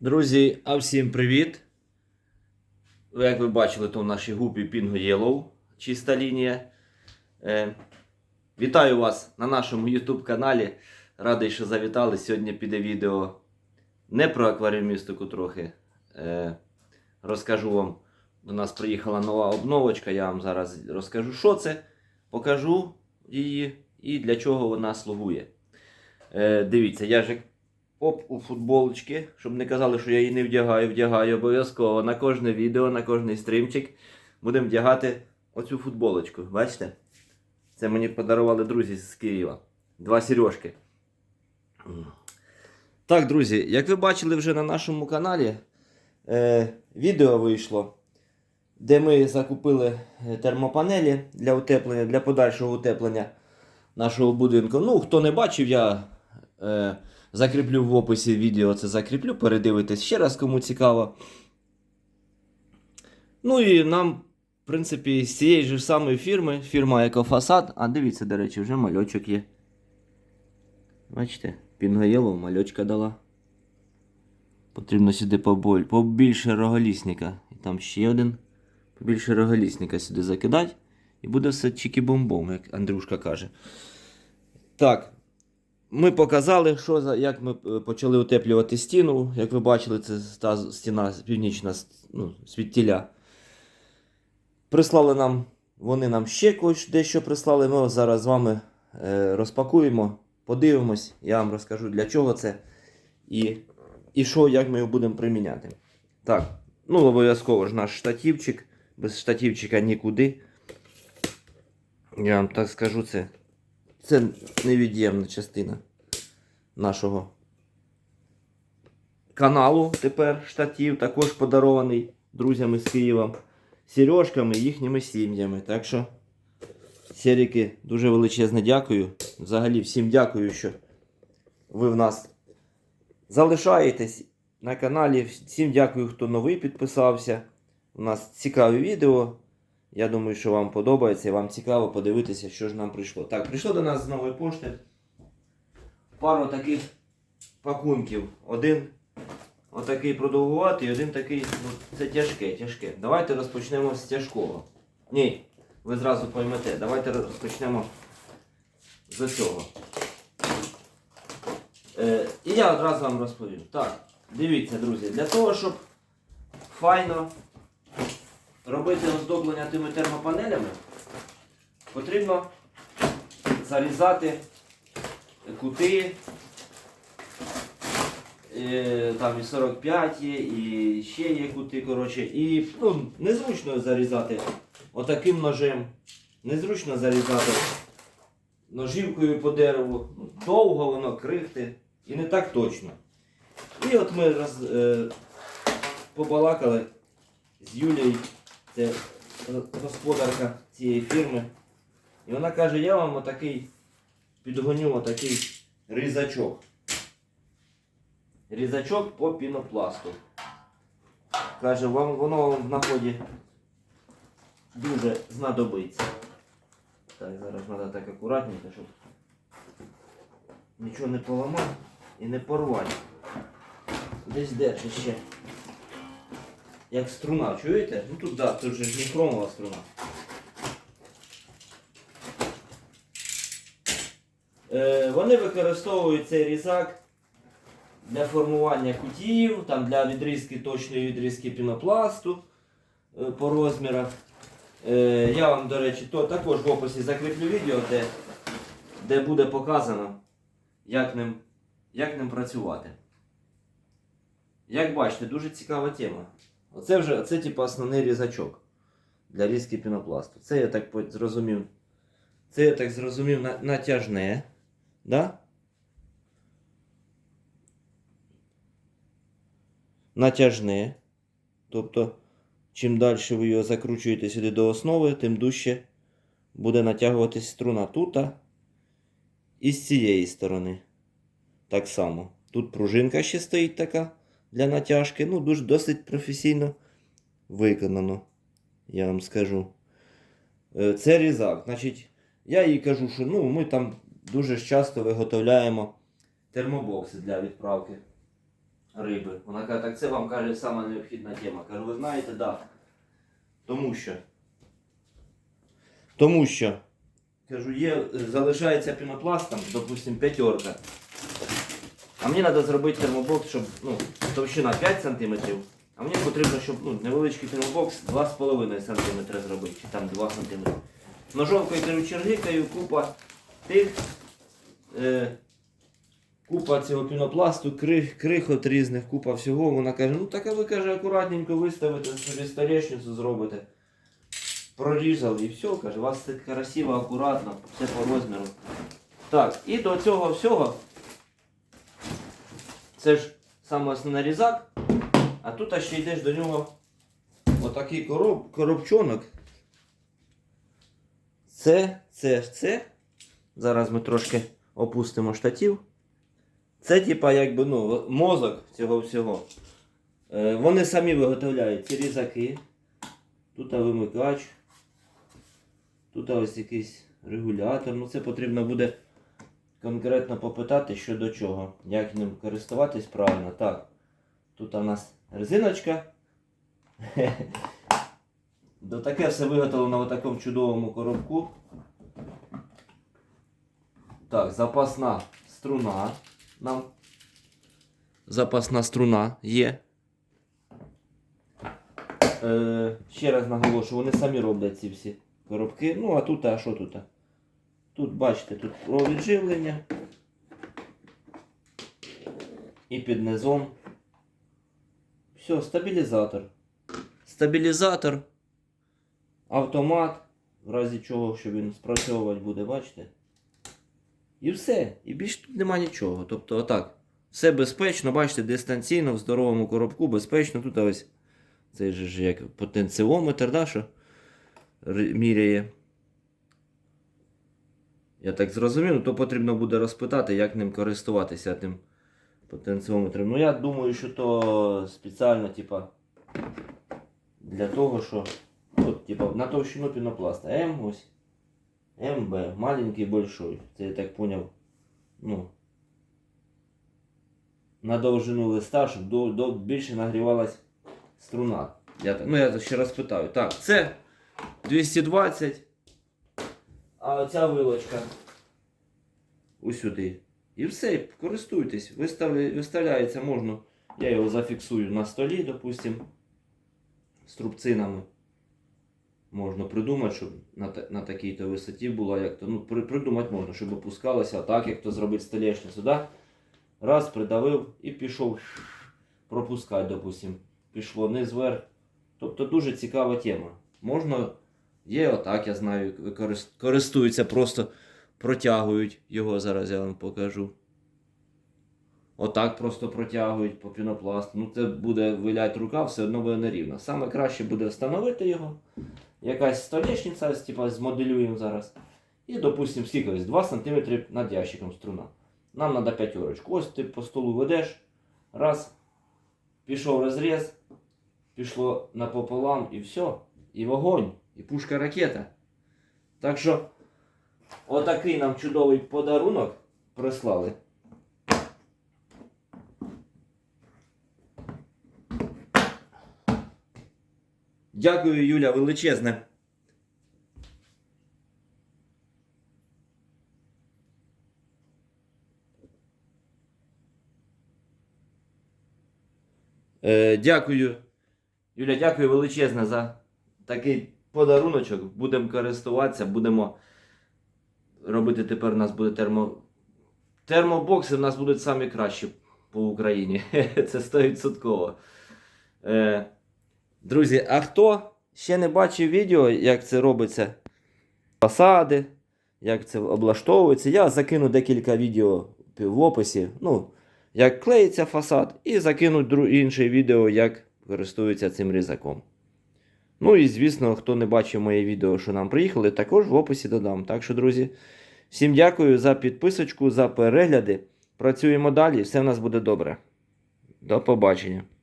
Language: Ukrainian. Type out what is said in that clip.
Друзі, а всім привіт! Як ви бачили, то в нашій гупі Pingo Yellow, чиста лінія. Е, вітаю вас на нашому YouTube каналі. Радий, що завітали. Сьогодні піде відео не про акваріумістику трохи. Е, розкажу вам, до нас приїхала нова обновочка. Я вам зараз розкажу, що це, покажу її і для чого вона слугує. Е, дивіться, я ж Оп, у футболочки, щоб не казали, що я її не вдягаю, вдягаю обов'язково на кожне відео, на кожний стрімчик. Будемо вдягати оцю футболочку. Бачите? Це мені подарували друзі з Києва. Два сережки. Так, друзі, як ви бачили вже на нашому каналі, е, відео вийшло, де ми закупили е, термопанелі для утеплення, для подальшого утеплення нашого будинку. Ну, хто не бачив, я. Е, Закріплю в описі відео це закріплю, передивитись ще раз, кому цікаво. Ну і нам, в принципі, з цієї ж самої фірми, фірма Екофасад. А дивіться, до речі, вже мальочок є. Бачите, Пінгаєлов мальочка дала. Потрібно сюди поболь, побільше роголісника. І там ще один. Побільше роголісника сюди закидати. І буде все чики-бомбом, як Андрюшка каже. Так. Ми показали, що як ми е, почали утеплювати стіну. Як ви бачили, це та стіна північна ну, світіля. Прислали нам, вони нам ще дещо прислали. Ми зараз з вами е, розпакуємо, подивимось, я вам розкажу для чого це і, і що, як ми його будемо приміняти. Так, ну обов'язково ж наш штативчик. Без штативчика нікуди. Я вам так скажу це. Це невід'ємна частина нашого каналу. Тепер штатів, також подарований друзями з Києва, сережками і їхніми сім'ями. Так що, серіки, дуже величезне дякую. Взагалі всім дякую, що ви в нас залишаєтесь на каналі. Всім дякую, хто новий підписався. У нас цікаві відео. Я думаю, що вам подобається і вам цікаво подивитися, що ж нам прийшло. Так, прийшло до нас з нової пошти пару таких пакунків. Один отакий продовгуватий, один такий, ну, це тяжке, тяжке. Давайте розпочнемо з тяжкого. Ні, ви зразу поймете. Давайте розпочнемо з цього. Е, і я одразу вам розповім. Так, дивіться, друзі, для того, щоб файно робити оздоблення тими термопанелями, потрібно зарізати кути. е, Там і 45 є, і ще є кути, коротше. І ну, незручно зарізати отаким ножем. Незручно зарізати ножівкою по дереву. Ну, Довго воно крихти і не так точно. І от ми роз, е, побалакали з Юлією, це господарка цієї фірми. І вона каже, я вам отакий підгоню отакий різачок. Різачок по пінопласту. Каже, вам воно вам в наході дуже знадобиться. Так, зараз треба так акуратненько, щоб нічого не поламати і не порвати. Десь держи ще. Як струна, чуєте? Ну тут да, тут же ж не хромова струна. Е, вони використовують цей різак для формування кутів, там для відрізки точної відрізки пінопласту е, по розмірах. Е, я вам, до речі, то також в описі закріплю відео, де, де буде показано, як ним, як ним працювати. Як бачите, дуже цікава тема. Оце вже це, типу, основний різачок для різки пінопласту. Це я так зрозумів. Це я так зрозумів на- натяжне. Да? Натяжне. Тобто, чим далі ви його закручуєте сюди до основи, тим дужче буде натягуватись струна тут і з цієї сторони. Так само. Тут пружинка ще стоїть така для натяжки. Ну, дуже досить професійно виконано, я вам скажу. Е, Це різак. Значить, я їй кажу, що ну, ми там дуже часто виготовляємо термобокси для відправки риби. Вона каже, так це вам каже сама необхідна тема. Кажу, ви знаєте, так. Да. Тому що. Тому що. Кажу, є, залишається пінопласт, там, допустим, п'ятерка. А мені треба зробити термобокс, щоб ну, товщина 5 см, а мені потрібно, щоб ну, невеличкий термобокс 2,5 см зробити, чи там 2 см. Ножовкою кажу, чергикаю, купа тих, е, купа цього пінопласту, крих, крихот різних, купа всього. Вона каже, ну так ви каже, акуратненько виставите, собі столешницю зробите. Прорізали і все, каже, у вас все красиво, акуратно, все по розміру. Так, і до цього всього. Це ж саме основний різак, а тут ще йдеш до нього отакий короб, коробчонок. Це, це, це. Зараз ми трошки опустимо штатів. Це, типа, якби, ну, мозок цього всього. Е, вони самі виготовляють ці різаки. Тут вимикач. Тут ось якийсь регулятор. Ну це потрібно буде конкретно попитати, що до чого. Як ним користуватись правильно. Так. Тут у нас резиночка. До таке все виготовлено в такому чудовому коробку. Так, запасна струна нам. Запасна струна є. Е, ще раз наголошую, вони самі роблять ці всі коробки. Ну, а тут, а що тут? Тут, бачите, тут провід живлення. І під низом. Все, стабілізатор. Стабілізатор. Автомат. В разі чого, що він спрацьовувати буде, бачите? І все. І більше тут нема нічого. Тобто, отак. Все безпечно, бачите, дистанційно, в здоровому коробку, безпечно. Тут ось цей же ж як потенціометр, да, що міряє. Я так зрозумів, то потрібно буде розпитати, як ним користуватися тим потенціометром. Ну я думаю, що то спеціально, типа, для того, що от, типа, на товщину пінопласта. М ось. МБ, маленький большой. Це я так поняв. Ну. На довжину листа, щоб до, до, більше нагрівалась струна. Я, ну я ще раз питаю. Так, це 220. А оця вилочка усюди. І все, користуйтесь. Виставля, виставляється можна. Я його зафіксую на столі, допустим, з трубцинами. Можна придумати, щоб на, на такій-то висоті була як то. Ну, при, придумати можна, щоб опускалося так, як то зробити столешницю. Да? Раз, придавив і пішов пропускати, допустим. Пішло вниз вверх. Тобто дуже цікава тема. Можна, є отак, я знаю, користуються, просто протягують його, зараз я вам покажу. Отак просто протягують по пінопласту. Ну це буде вилять рука, все одно буде нерівно. Саме краще буде встановити його. Якась столешниця, ось, типа, змоделюємо зараз. І, допустимо, скільки ось 2 см над ящиком струна. Нам треба п'ятерочку. Ось ти по столу ведеш. Раз. Пішов розріз. Пішло напополам і все. І вогонь. І пушка ракета. Так що, отакий нам чудовий подарунок прислали. Дякую, Юля, величезне. Е, дякую. Юля, дякую величезне за такий подаруночок. Будемо користуватися, будемо робити тепер у нас буде термо. Термобокси в нас будуть самі кращі по Україні. Це 100%. Е, Друзі, а хто ще не бачив відео, як це робиться фасади, як це облаштовується, я закину декілька відео в описі. Ну, як клеїться фасад, і закину інше відео, як користуються цим різаком. Ну і звісно, хто не бачив моє відео, що нам приїхали, також в описі додам. Так що, друзі, всім дякую за підписочку, за перегляди. Працюємо далі, все в нас буде добре. До побачення.